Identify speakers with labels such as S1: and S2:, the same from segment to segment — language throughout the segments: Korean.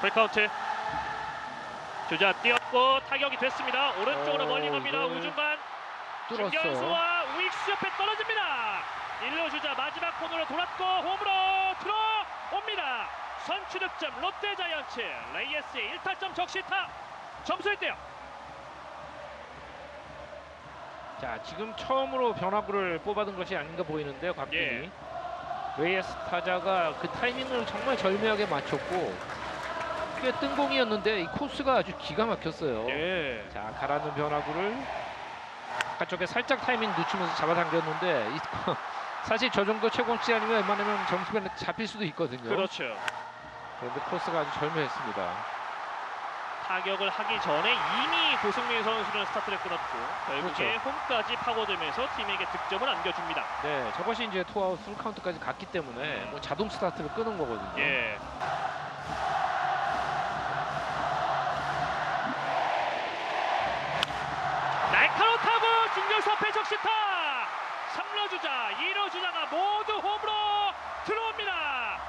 S1: 풀카운트. 주자 뛰었고 타격이 됐습니다. 오른쪽으로
S2: 어,
S1: 멀리 갑니다.
S2: 이거는
S1: 우중간
S2: 뚫었어.
S1: 중견수와 우익수 옆에 떨어집니다. 1루 주자 마지막 코너로 돌았고 홈으로 들어옵니다. 선취 득점 롯데 자이언츠. 레이에스의 1타점 적시타. 점수 1대요.
S2: 자 지금 처음으로 변화구를 뽑아둔 것이 아닌가 보이는데요 곽빈이.
S1: 예.
S2: 레이에스 타자가 그 타이밍을 정말 절묘하게 맞췄고 꽤 뜬공이었는데 이 코스가 아주 기가 막혔어요
S1: 예.
S2: 자 가라앉는 변화구를 바깥쪽에 살짝 타이밍 늦추면서 잡아당겼는데 이- 사실 저 정도 최공치 아니면 웬만하면 점수가 잡힐 수도 있거든요
S1: 그렇죠
S2: 그런데 코스가 아주 절묘했습니다
S1: 타격을 하기 전에 이미 고승민 선수는 스타트를 끊었고 결국에
S2: 그렇죠.
S1: 홈까지 파고들면서 팀에게 득점을 안겨줍니다
S2: 네 저것이 이제 투아웃 풀 카운트까지 갔기 때문에 뭐 자동 스타트를 끄는 거거든요
S1: 예. 앞에 적시타 3루 주자 2루 주자가 모두 홈으로 들어옵니다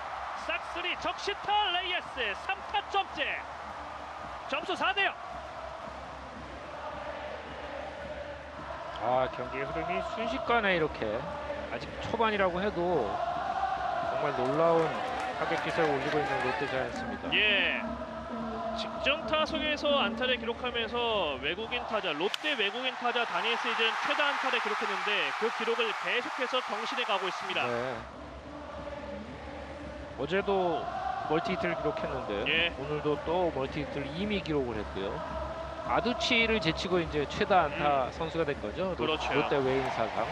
S1: 싹쓸이 적시타 레이에스 3타점째 점수 4대요
S2: 아 경기의 흐름이 순식간에 이렇게 아직 초반이라고 해도 정말 놀라운 타격 기세를 올리고 있는 롯데 자이언츠입니다.
S1: 예. 직전 타석에서 안타를 기록하면서 외국인 타자 롯데 외국인 타자 단일 시즌 최다 안타를 기록했는데 그 기록을 계속해서 경신해 가고 있습니다.
S2: 네. 어제도 멀티 히트를 기록했는데
S1: 예.
S2: 오늘도 또 멀티 히트를 이미 기록을 했고요. 아두치를 제치고 이제 최다 안타 선수가 된 거죠. 롯-
S1: 음. 그렇죠.
S2: 롯데 외인 사상.